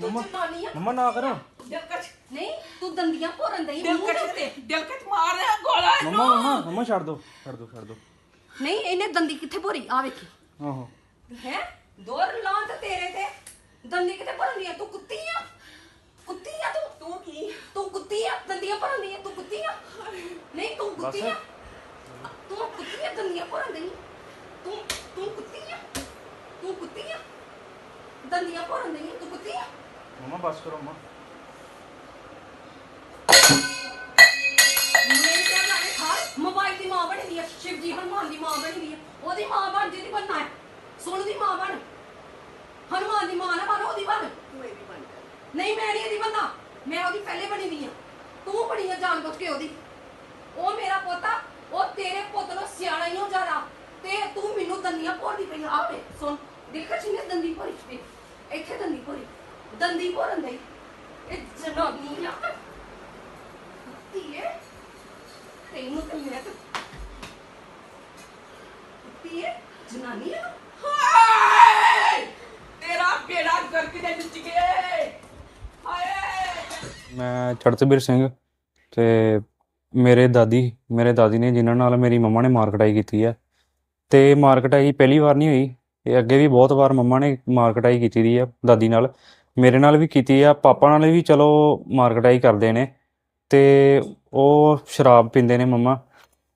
ਮੰਮਾ ਨਾ ਕਰੋ। ਦਿਲਕਸ਼ ਨਹੀਂ ਤੂੰ ਦੰਦੀਆਂ ਭੋਰਨ ਦਈ ਦਿਲਕਸ਼ ਤੇ ਦਿਲਕਸ਼ ਮਾਰ ਰਿਹਾ ਗੋਲਾ ਮੰਮਾ ਮੰਮਾ ਮੰਮਾ ਛੱਡ ਦੋ ਛੱਡ ਦੋ ਛੱਡ ਦੋ। ਨਹੀਂ ਇਹਨੇ ਦੰਦੀ ਕਿੱਥੇ ਭੋਰੀ? ਆ ਵੇਖੀ। ਆਹੋ। ਹੈ? ਦੋਰ ਲਾਂ ਤੇ ਤੇਰੇ ਤੇ। ਦੰਦੀ ਕਿੱਥੇ ਭਰਨੀ ਆ? ਤੂੰ ਕੁੱਤੀ ਆ? ਕੁੱਤੀ ਆ ਤੂੰ? ਤੂੰ ਕੀ? ਤੂੰ ਕੁੱਤੀ ਆ? ਦੰਦੀਆਂ ਭਰਨ ਦੀ ਆ? ਤੂੰ ਕੁੱਤੀ ਆ? ਨਹੀਂ ਤੂੰ ਕੁੱਤੀ ਆ? ਤੂੰ ਕੁੱਤੀ ਆ? ਦੰਦੀਆਂ ਭਰਨ ਦੀ ਤੂੰ ਤੂੰ ਕੁੱਤੀ ਆ? ਤੂੰ ਕੁੱਤੀ ਆ? ਦੰਦੀਆਂ ਭਰਨ ਦੀ ਤੂੰ ਕੁੱਤੀ ਆ? ਮੰਮਾ ਬਸ ਕਰੋ ਮੰਮਾ ਮੇਰੇ ਤੇ ਨਾ ਖਾ ਮੋਬਾਈਲ ਦੀ ਮਾਂ ਬਣੀ ਦੀ ਸ਼ਿਵ ਜੀ ਹਨੂਮਾਨ ਦੀ ਮਾਂ ਬਣੀ ਦੀ ਉਹਦੀ ਮਾਂ ਬਣ ਜਿਹਦੀ ਬਣਨਾ ਹੈ ਸੋਨੂ ਦੀ ਮਾਂ ਬਣ ਹਨੂਮਾਨ ਦੀ ਮਾਂ ਨਾ ਬਣ ਉਹਦੀ ਬਣ ਤੂੰ ਇਹਦੀ ਬਣ। ਨਹੀਂ ਮੈਂ ਨਹੀਂ ਇਹਦੀ ਬੰਦਾ ਮੈਂ ਉਹਦੀ ਪਹਿਲੇ ਬਣੀ ਦੀ ਆ ਤੂੰ ਬਣੀ ਆ ਜਾਣ ਬੁੱਝ ਕੇ ਉਹਦੀ ਉਹ ਮੇਰਾ ਪੋਤਾ ਉਹ ਤੇਰੇ ਪੁੱਤ ਨੂੰ ਸਿਆਣਾ ਹੀ ਹੋ ਜਾਣਾ ਤੇ ਤੂੰ ਮੈਨੂੰ ਦੰਦੀਆਂ ਭੋਰਦੀ ਪਈ ਆ ਵੇ ਸੁਣ ਦੇਖ ਚਿੰਨੇ ਦੰਦੀ ਭੋਰੀ ਇੱਥੇ ਦੰਦੀ ਭੋਰੀ ਦੰਦੀ ਭੋਰਨ ਦੇ ਇਹ ਜਨਾਨੀ ਆ। ਧੀਏ, ਤੈਨੂੰ ਤੇ ਮੈਂ ਤੇ ਧੀਏ, ਜਨਾਨੀ ਆ। ਹਾਏ! ਤੇਰਾ ਬੇੜਾ ਗਰਕ ਦੇ ਵਿੱਚ ਗਏ ਹਾਏ! ਮੈਂ ਚੜਤਬੀਰ ਸਿੰਘ ਤੇ ਮੇਰੇ ਦਾਦੀ ਮੇਰੇ ਦਾਦੀ ਨੇ ਜਿਨ੍ਹਾਂ ਨਾਲ ਮੇਰੀ ਮੰਮਾ ਨੇ ਮਾਰ ਕਟਾਈ ਕੀਤੀ ਹੈ ਤੇ ਮਾਰ ਕਟਾਈ ਪਹਿਲੀ ਵਾਰ ਨਹੀਂ ਹੋਈ, ਇਹ ਅੱਗੇ ਵੀ ਬਹੁਤ ਵਾਰ ਮੰਮਾ ਨੇ ਮਾਰ ਕਟਾਈ ਕੀਤੀ ਦੀ ਹੈ ਦਾਦੀ ਨਾਲ। ਮੇਰੇ ਨਾਲ ਵੀ ਕੀਤੀ ਆ, ਪਾਪਾ ਨਾਲ ਵੀ ਚਲੋ ਮਾਰਕਟਾਈ ਕਰਦੇ ਨੇ ਤੇ ਉਹ ਸ਼ਰਾਬ ਪੀਂਦੇ ਨੇ ਮੰਮਾ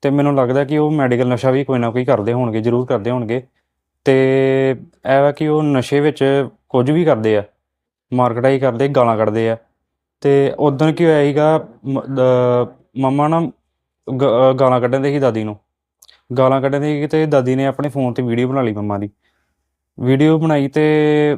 ਤੇ ਮੈਨੂੰ ਲੱਗਦਾ ਕਿ ਉਹ ਮੈਡੀਕਲ ਨਸ਼ਾ ਵੀ ਕੋਈ ਨਾ ਕੋਈ ਕਰਦੇ ਹੋਣਗੇ, ਜ਼ਰੂਰ ਕਰਦੇ ਹੋਣਗੇ ਤੇ ਇਹ ਵਾ ਕਿ ਉਹ ਨਸ਼ੇ ਵਿੱਚ ਕੁਝ ਵੀ ਕਰਦੇ ਆ ਮਾਰਕਟਾਈ ਕਰਦੇ, ਗਾਲਾਂ ਕੱਢਦੇ ਆ ਤੇ ਉਦੋਂ ਕੀ ਹੋਇਆ ਸੀਗਾ ਮੰਮਾ ਨਾ ਗ- ਗਾਲਾਂ ਕੱਢਣ ਦੇ ਸੀ ਦਾਦੀ ਨੂੰ, ਗਾਲਾਂ ਕੱਢਣ ਦੇ ਸੀ ਤੇ ਦਾਦੀ ਨੇ ਆਪਣੇ ਫੋਨ ਤੇ ਵੀਡੀਓ ਬਣਾ ਲਈ ਮੰਮਾ ਦੀ, ਵੀਡੀਓ ਬਣਾਈ ਤੇ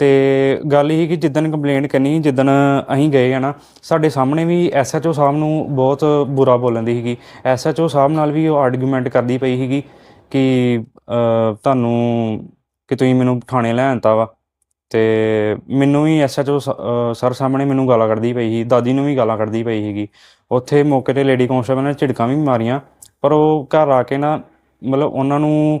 ਤੇ ਗੱਲ ਇਹ ਕਿ ਜਿੱਦਣ ਕੰਪਲੇਂਟ ਕਰਨੀ, ਜਿੱਦਣ ਅਸੀਂ ਗਏ ਆ ਨਾ, ਸਾਡੇ ਸਾਹਮਣੇ ਵੀ ਐਸਐਚਓ ਸਾਹਿਬ ਨੂੰ ਬਹੁਤ ਬੁਰਾ ਬੋਲਣ ਦੀ ਸੀਗੀ। ਐਸਐਚਓ ਸਾਹਿਬ ਨਾਲ ਵੀ ਉਹ ਆਰਗੂਮੈਂਟ ਕਰਦੀ ਪਈ ਸੀਗੀ ਕਿ ਤੁਹਾਨੂੰ ਕਿ ਤੁਸੀਂ ਮੈਨੂੰ ਥਾਣੇ ਲੈ ਆਂਤਾ ਵਾ। ਤੇ ਮੈਨੂੰ ਵੀ ਐਸਐਚਓ ਸਰ ਸਾਹਮਣੇ ਮੈਨੂੰ ਗਾਲਾਂ ਕੱਢਦੀ ਪਈ ਸੀ, ਦਾਦੀ ਨੂੰ ਵੀ ਗਾਲਾਂ ਕੱਢਦੀ ਪਈ ਸੀਗੀ। ਉੱਥੇ ਮੌਕੇ ਤੇ ਲੇਡੀ ਕਾਂਸਟੇਬਲ ਨੇ ਝਿੜਕਾਂ ਵੀ ਮਾਰੀਆਂ, ਪਰ ਉਹ ਘਰ ਆ ਕੇ ਨਾ, ਮਤਲਬ ਉਹਨਾਂ ਨੂੰ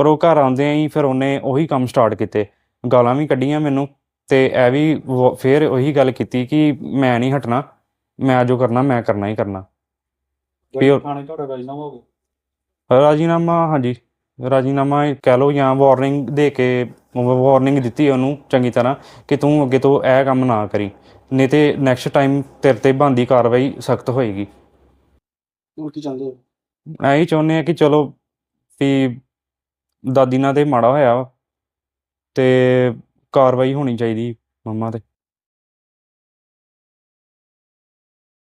ਪਰ ਉਹ ਘਰ ਆਉਂਦੇ ਹੀ ਫਿਰ ਉਹਨੇ ਉਹੀ ਕੰਮ ਸਟਾਰਟ ਕੀਤੇ। ਗਾਲਾਂ ਵੀ ਕੱਢੀਆਂ ਮੈਨੂੰ ਤੇ ਇਹ ਵੀ ਫਿਰ ਉਹੀ ਗੱਲ ਕੀਤੀ ਕਿ ਮੈਂ ਨਹੀਂ ਹਟਣਾ ਮੈਂ ਜੋ ਕਰਨਾ ਮੈਂ ਕਰਨਾ ਹੀ ਕਰਨਾ। ਉਹ- ਥਾਣੇ ਤੁਹਾਡਾ ਰਾਜਨਾਮਾ ਹੋ ਗਿਆ? ਰਾਜੀਨਾਮਾ ਹਾਂਜੀ। ਰਾਜੀਨਾਮਾ ਕਹਿ ਲਓ ਜਾਂ ਵਾਰਨਿੰਗ ਦੇ ਕੇ ਵਾਰਨਿੰਗ ਦਿੱਤੀ ਉਹਨੂੰ ਚੰਗੀ ਤਰ੍ਹਾਂ ਕਿ ਤੂੰ ਅੱਗੇ ਤੋਂ ਇਹ ਕੰਮ ਨਾ ਕਰੀ ਨਹੀਂ ਤੇ ਨੈਕਸਟ ਟਾਈਮ ਤੇਰੇ ਤੇ ਬਣਦੀ ਕਾਰਵਾਈ ਸਖਤ ਹੋਏਗੀ। ਹੁਣ ਕੀ ਚਾਹੁੰਦੇ ਹੋ? ਐਂ ਚਾਹੁੰਦੇ ਆ ਕਿ ਚਲੋ ਵੀ ਦਾਦੀ ਨਾਲ ਤੇ ਮਾੜਾ ਹੋਇਆ ਵਾ ਤੇ ਕਾਰਵਾਈ ਹੋਣੀ ਚਾਹੀਦੀ ਮੰਮਾ ਤੇ।